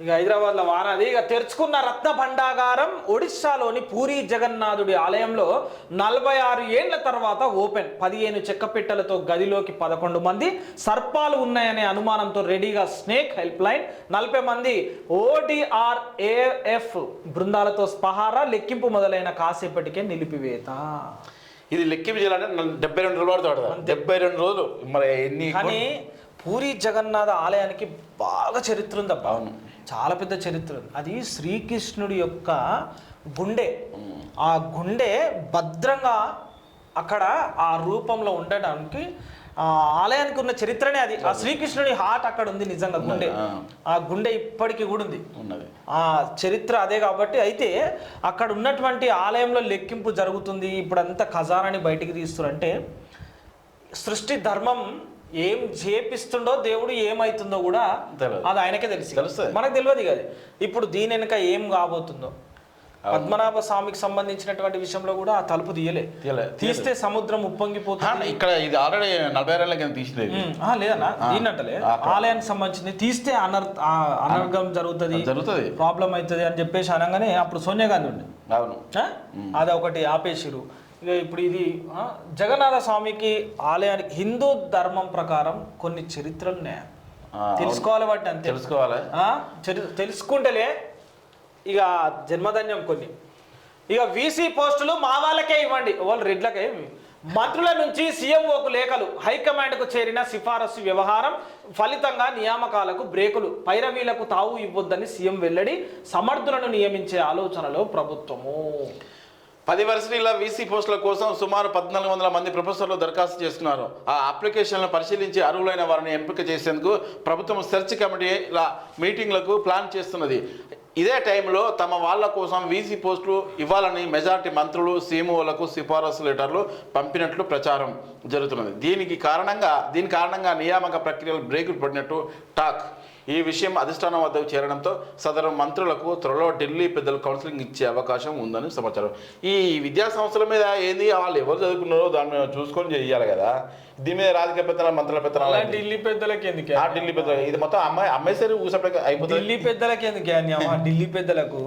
ఇక హైదరాబాద్లో వారాది. ఇక తెరుచుకున్న రత్న భండాగారం ఒడిశాలోని పూరి జగన్నాథుడి ఆలయంలో నలభై ఆరు ఏండ్ల తర్వాత ఓపెన్. పదిహేను చెక్కపెట్టెలతో గదిలోకి పదకొండు మంది సర్పాలు ఉన్నాయనే అనుమానంతో రెడీగా స్నేక్ హెల్ప్ లైన్. నలభై మంది ఓడిఆర్ ఏఎఫ్ బృందాలతో స్పహారా లెక్కింపు మొదలైన కాసేపటికే నిలిపివేత. ఇది లెక్కింపు చేయాలంటే డెబ్బై రెండు రోజులు పడుతుంది డెబ్బై రెండు రోజులు. మరి ఎన్ని కానీ పూరి జగన్నాథ ఆలయానికి బాగా చరిత్ర ఉంది అబ్బా చాలా పెద్ద చరిత్ర. ఉంది అది శ్రీకృష్ణుడి యొక్క గుండె. ఆ గుండె భద్రంగా అక్కడ ఆ రూపంలో ఉండడానికి ఆ ఆలయానికి ఉన్న చరిత్రనే అది. ఆ శ్రీకృష్ణుడి హార్ట్ అక్కడ ఉంది నిజంగా గుండె. ఆ. గుండె ఇప్పటికీ కూడా ఉంది. ఆ చరిత్ర అదే కాబట్టి అయితే అక్కడ ఉన్నటువంటి ఆలయంలో లెక్కింపు జరుగుతుంది. ఇప్పుడు అంతా ఖజానాని బయటికి తీస్తురంటే సృష్టి ధర్మం ఏం చేపిస్తుండో దేవుడు ఏమైతుందో కూడా తెలియదు. అది ఆయనకే తెలుసు. తెలుస్తుంది. మనకు తెలియదు కదా ఇప్పుడు దీని వెనుక ఏం కాబోతుందో. పద్మనాభ స్వామికి సంబంధించినటువంటి విషయంలో కూడా ఆ తలుపు తీయలే. తీస్తే సముద్రం ఉప్పొంగిపోతుంది. ఇక్కడ ఇది ఆల్రెడీ నలభై ఏళ్ళ కింద తీసింది. లేదన్నా. దీన్నట్టలే. ఆలయానికి సంబంధించింది. తీస్తే అనర్ అనర్గం జరుగుతుంది. జరుగుతుంది. ప్రాబ్లం అవుతుంది అని చెప్పేసి అనగానే అప్పుడు సోనియా గాంధీ ఉండే. అవును? అది ఒకటి ఆపేసిరు ఇప్పుడు ఇది జగన్నాథ స్వామికి ఆలయానికి హిందూ ధర్మం ప్రకారం కొన్ని చరిత్రలు ఉన్నాయి. తెలుసుకోవాలి వాటిని అంతే. తెలుసుకోవాలి. తెలుసుకుంటేలే ఇక జన్మధన్యం కొన్ని. ఇక వీసీ పోస్టులు మా వాళ్ళకే ఇవ్వండి. వాళ్ళు రెడ్లకే మంత్రుల నుంచి సీఎంఓకు లేఖలు హైకమాండ్కు చేరిన సిఫారసు వ్యవహారం ఫలితంగా నియామకాలకు బ్రేకులు పైరవీలకు తావు ఇవ్వొద్దని సీఎం వెల్లడి సమర్థులను నియమించే ఆలోచనలో ప్రభుత్వము. పది వర్సిటీల వీసీ పోస్టుల కోసం సుమారు పద్నాలుగు వందల మంది ప్రొఫెసర్లు దరఖాస్తు చేస్తున్నారు ఆ అప్లికేషన్లను పరిశీలించి అర్హులైన వారిని ఎంపిక చేసేందుకు ప్రభుత్వం సెర్చ్ కమిటీల మీటింగ్లకు ప్లాన్ చేస్తున్నది. ఇదే టైంలో తమ వాళ్ళ కోసం వీసీ పోస్టులు ఇవ్వాలని మెజార్టీ మంత్రులు సీఎంఓలకు సిఫారసు లెటర్లు పంపినట్లు ప్రచారం జరుగుతున్నది. దీనికి కారణంగా దీని కారణంగా నియామక ప్రక్రియలు బ్రేకులు పడినట్టు టాక్. ఈ విషయం అధిష్టానం వద్దకు చేరడంతో సదరు మంత్రులకు త్వరలో ఢిల్లీ పెద్దలు కౌన్సిలింగ్ ఇచ్చే అవకాశం ఉందని సమాచారం. ఈ విద్యా సంస్థల మీద ఏంది? వాళ్ళు ఎవరు చదువుకున్నారో దాని మీద చూసుకొని చేయాలి కదా. దీని మీద రాజకీయ పెత్తనాలు మంత్రుల పెత్తనాలు? ఢిల్లీ పెద్దలకి ఎందుకు? ఆ ఢిల్లీ పెద్దలు ఇది మొత్తం అమ్మాయి అమ్మాయి సరే ఊసపడే అయిపోతుంది ఢిల్లీ పెద్దలకి ఎందుకు ఢిల్లీ పెద్దలకు?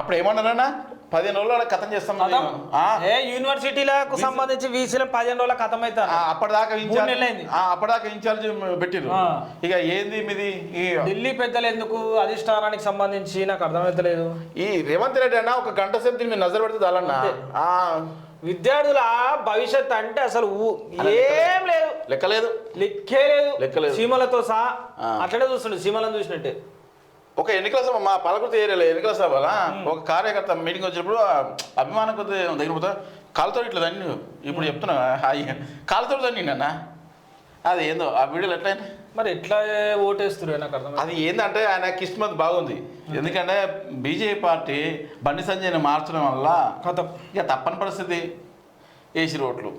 అప్పుడు ఏమన్నారన్నా? పదిహేను రోజులు కథం చేస్తాం? ఏ యూనివర్సిటీలకు సంబంధించి వీసీలో పదిహేను రోజుల కథం అవుతారు అప్పటిదాకా ఇన్ఛార్జ్ అప్పటిదాకా ఇన్ఛార్జ్ పెట్టిర్రు. ఆ. ఇక ఏంది మీది? ఈ ఢిల్లీ పెద్దలు ఎందుకు అధిష్టానానికి సంబంధించి నాకు అర్థమవుతలేదు ఈ రేవంత్ రెడ్డి అన్న ఒక గంట సేపు దీని నజర్ పెడితే చాలన్నా విద్యార్థుల భవిష్యత్ అంటే అసలు ఏం లేదు. లెక్కలేదు. లెక్కే లేదు. లెక్కలేదు. సీమలతో సహా. అట్లనే చూస్తుండే సీమలను చూసినట్టే. ఒక ఎన్నికల సభ మా పలకృతి ఏరియాలో ఎన్నికల సభ ఒక కార్యకర్త మీటింగ్ వచ్చినప్పుడు అభిమానం కొద్ది దగ్గర పోతా కాలుతో ఇట్లా దాన్ని ఇప్పుడు చెప్తున్నా కాలుతో దాన్ని అన్న అది ఏందో ఆ వీడియోలు ఎట్లయినా మరి ఎట్లా ఓటేస్తురు నాకు అర్థం అది ఏంటంటే ఆయన కిస్మత్ బాగుంది. ఎందుకంటే బీజేపీ పార్టీ బండి సంజయ్ని మార్చడం వల్ల ఇక తప్పని పరిస్థితి. వేసి రోడ్లు.